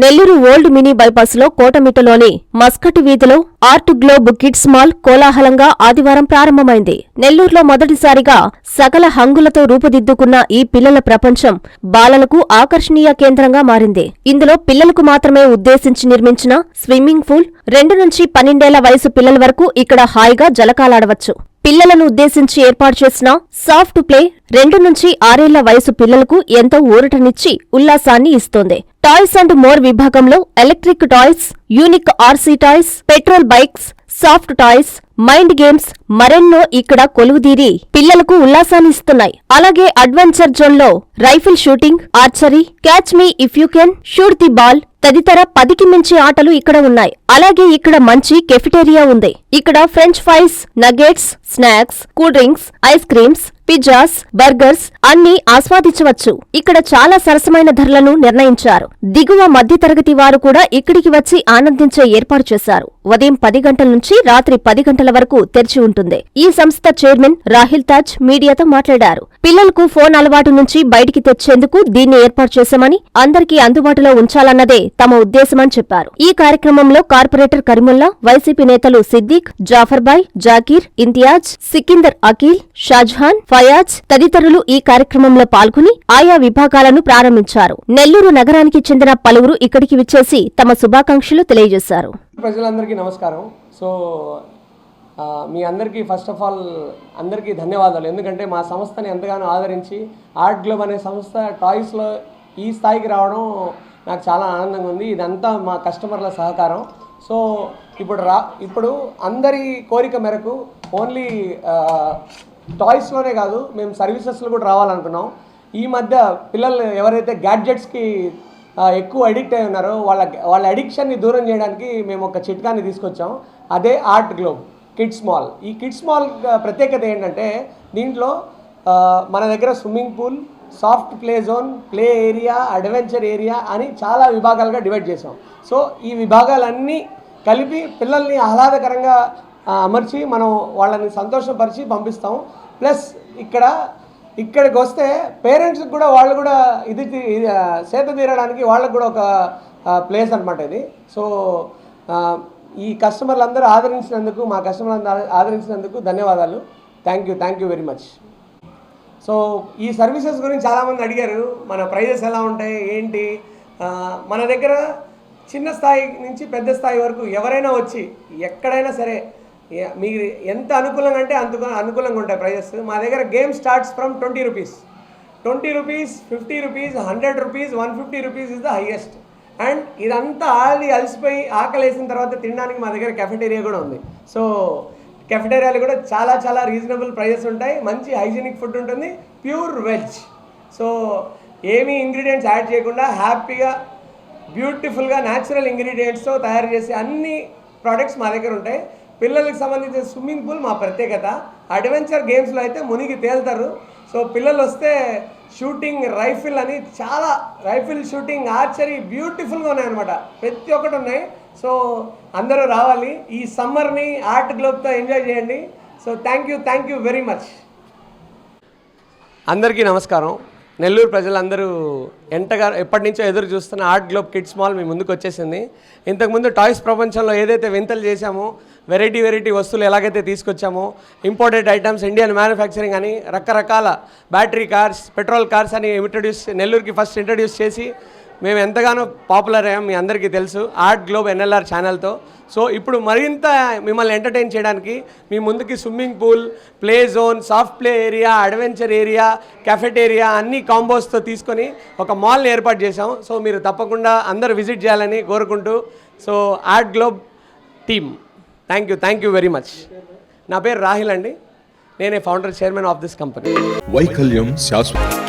Nellore old mini బైపాస్లో కోటమిట్టలోని Muscat వీధిలో ఆర్ట్ గ్లోబ్ కిడ్స్ మాల్ కోలాహలంగా ఆదివారం ప్రారంభమైంది. నెల్లూరులో మొదటిసారిగా సకల హంగులతో రూపుదిద్దుకున్న ఈ పిల్లల ప్రపంచం బాలలకు ఆకర్షణీయ కేంద్రంగా మారింది. ఇందులో పిల్లలకు మాత్రమే ఉద్దేశించి నిర్మించిన స్విమ్మింగ్ పూల్ రెండు నుంచి పన్నెండేళ్ళ వయసు పిల్లల వరకు ఇక్కడ హాయిగా జలకాలాడవచ్చు. పిల్లలను ఉద్దేశించి ఏర్పాటు చేసిన సాఫ్ట్ ప్లే రెండు నుంచి ఆరేళ్ళ వయసు పిల్లలకు ఎంతో ఊరటనిచ్చి ఉల్లాసాన్ని ఇస్తోంది. టాయ్స్ అండ్ మోర్ విభాగంలో electric toys unique RC toys petrol bikes soft toys mind games మరెన్నో ఇక్కడ కొలువుదీరి. పిల్లలకు ఉల్లాసాన్ని ఇస్తున్నాయి అలాగే అడ్వెంచర్ జోన్లో rifle shooting archery catch me if you can shoot the ball తదితర పదికి మించి ఆటలు ఇక్కడ ఉన్నాయి. అలాగే ఇక్కడ మంచి కెఫిటేరియా ఉంది. ఇక్కడ French fries nuggets snacks cool drinks ice creams pizzas burgers అన్ని ఆస్వాదించవచ్చు. ఇక్కడ చాలా సరసమైన ధరలను నిర్ణయించారు. దిగువ మధ్యతరగతి వారు కూడా ఇక్కడికి వచ్చి ఆనందించే ఏర్పాటు చేశారు. ఉదయం పది గంటల నుంచి రాత్రి పది గంటల వరకు తెరిచి ఉంటుంది. ఈ సంస్థ చైర్మన్ రాహిల్ తాజ్ మీడియాతో మాట్లాడారు. పిల్లలకు ఫోన్ అలవాటు నుంచి బయటికి తెచ్చేందుకు దీన్ని ఏర్పాటు చేశామని అందరికీ అందుబాటులో ఉంచాలన్నదే తమ ఉద్దేశమని చెప్పారు. ఈ కార్యక్రమంలో కార్పొరేటర్ కరీముల్లా వైసీపీ నేతలు సిద్దిక్ జాఫర్బాయ్ జాకీర్ ఇంతియాజ్ సికిందర్ అఖిల్ షాజహాన్ ఫయాజ్ తదితరులు ఈ కార్యక్రమంలో పాల్గొని ఆయా విభాగాలను ప్రారంభించారు. నెల్లూరు నగరానికి చెందిన పలువురు ఇక్కడికి విచ్చేసి తమ శుభాకాంక్షలు తెలియజేశారు. ప్రజలందరికీ నమస్కారం. సో మీ అందరికీ ఫస్ట్ ఆఫ్ ఆల్ అందరికీ ధన్యవాదాలు. ఎందుకంటే మా సంస్థని ఎంతగానో ఆదరించి ఆర్ట్ గ్లోబ్ అనే సంస్థ టాయ్స్లో ఈ స్థాయికి రావడం నాకు చాలా ఆనందంగా ఉంది. ఇదంతా మా కస్టమర్ల సహకారం. సో ఇప్పుడు రా ఇప్పుడు అందరి కోరిక మేరకు ఓన్లీ టాయ్స్లోనే కాదు మేము సర్వీసెస్లో కూడా రావాలనుకున్నాం. ఈ మధ్య పిల్లలు ఎవరైతే గ్యాడ్జెట్స్కి ఎక్కువ అడిక్ట్ అయి ఉన్నారో వాళ్ళ వాళ్ళ అడిక్షన్ని దూరం చేయడానికి మేము ఒక చిట్కాని తీసుకొచ్చాం. అదే ఆర్ట్ గ్లోబ్ కిడ్స్ మాల్ ఈ కిడ్స్ మాల్ ప్రత్యేకత ఏంటంటే దీంట్లో మన దగ్గర swimming pool soft play zone play area adventure area అని చాలా విభాగాలుగా డివైడ్ చేసాం సో ఈ విభాగాలన్నీ కలిపి పిల్లల్ని ఆహ్లాదకరంగా అమర్చి మనం వాళ్ళని సంతోషపరిచి పంపిస్తాం. ప్లస్ ఇక్కడ ఇక్కడికి వస్తే పేరెంట్స్కి కూడా వాళ్ళు కూడా ఇది తీ- తీరడానికి వాళ్ళకు కూడా ఒక ప్లేస్ అనమాట ఇది. సో ఈ కస్టమర్లందరూ ఆదరించినందుకు మా కస్టమర్లందరూ ఆదరించినందుకు ధన్యవాదాలు. Thank you thank you very much so ఈ సర్వీసెస్ గురించి చాలామంది అడిగారు మన ప్రైజెస్ ఎలా ఉంటాయి ఏంటి? మన దగ్గర చిన్న స్థాయి నుంచి పెద్ద స్థాయి వరకు ఎవరైనా వచ్చి ఎక్కడైనా సరే ఎ- మీకు ఎంత అనుకూలంగా అంటే అంత అనుకూలంగా ఉంటాయి ప్రైజెస్. మా దగ్గర game starts from twenty rupees. Twenty rupees fifty rupees hundred rupees one fifty rupees is the highest and ఇదంతా ఆల్రెడీ అలసిపోయి ఆకలి వేసిన తర్వాత తినడానికి మా దగ్గర కెఫెటేరియా కూడా ఉంది. సో కెఫెటేరియాలు కూడా చాలా చాలా రీజనబుల్ ప్రైజెస్ ఉంటాయి. మంచి హైజీనిక్ ఫుడ్ ఉంటుంది. ప్యూర్ వెజ్ సో ఏమీ ఇంగ్రీడియంట్స్ యాడ్ చేయకుండా హ్యాపీగా బ్యూటిఫుల్గా న్యాచురల్ ఇంగ్రీడియంట్స్తో తయారు చేసే అన్ని ప్రోడక్ట్స్ మా దగ్గర ఉంటాయి. పిల్లలకు సంబంధించిన స్విమ్మింగ్ పూల్ మా ప్రత్యేకత. అడ్వెంచర్ గేమ్స్లో అయితే మునిగి తేలుతారు. సో పిల్లలు వస్తే షూటింగ్ రైఫిల్ అని చాలా రైఫిల్ షూటింగ్ ఆర్చరీ బ్యూటిఫుల్గా ఉన్నాయన్నమాట. ప్రతి ఒక్కటి ఉన్నాయి. సో అందరూ రావాలి. ఈ సమ్మర్ని ఆర్ట్ గ్లోబ్తో ఎంజాయ్ చేయండి. So thank you thank you very much. అందరికీ నమస్కారం. నెల్లూరు ప్రజలందరూ ఎంతగా ఎప్పటి నుంచో ఎదురు చూస్తున్న ఆర్ట్ గ్లోబ్ కిడ్స్ మాల్ మీ ముందుకు వచ్చేసింది. ఇంతకుముందు టాయ్స్ ప్రపంచంలో ఏదైతే వింతలు చేశామో వెరైటీ వెరైటీ వస్తువులు ఎలాగైతే తీసుకొచ్చామో ఇంపోర్టెడ్ ఐటమ్స్ ఇండియన్ మ్యానుఫ్యాక్చరింగ్ అని రకరకాల బ్యాటరీ కార్స్ పెట్రోల్ కార్స్ అని ఇంట్రడ్యూస్ నెల్లూరుకి ఫస్ట్ ఇంట్రడ్యూస్ చేసి మేము ఎంతగానో పాపులర్ అయ్యాం మీ అందరికీ తెలుసు. ఆర్ట్ గ్లోబ్ ఎన్ఎల్ఆర్ ఛానల్తో సో ఇప్పుడు మరింత మిమ్మల్ని ఎంటర్టైన్ చేయడానికి మీ ముందుకి swimming pool play zone soft play area adventure area cafeteria అన్ని కాంబోస్తో తీసుకొని ఒక మాల్ని ఏర్పాటు చేసాం సో మీరు తప్పకుండా అందరూ విజిట్ చేయాలని కోరుకుంటూ so Art Globe team thank you thank you very much నా పేరు రాహిల్ అండి. నేనే founder chairman of this company వైకల్యం శాశ్వత.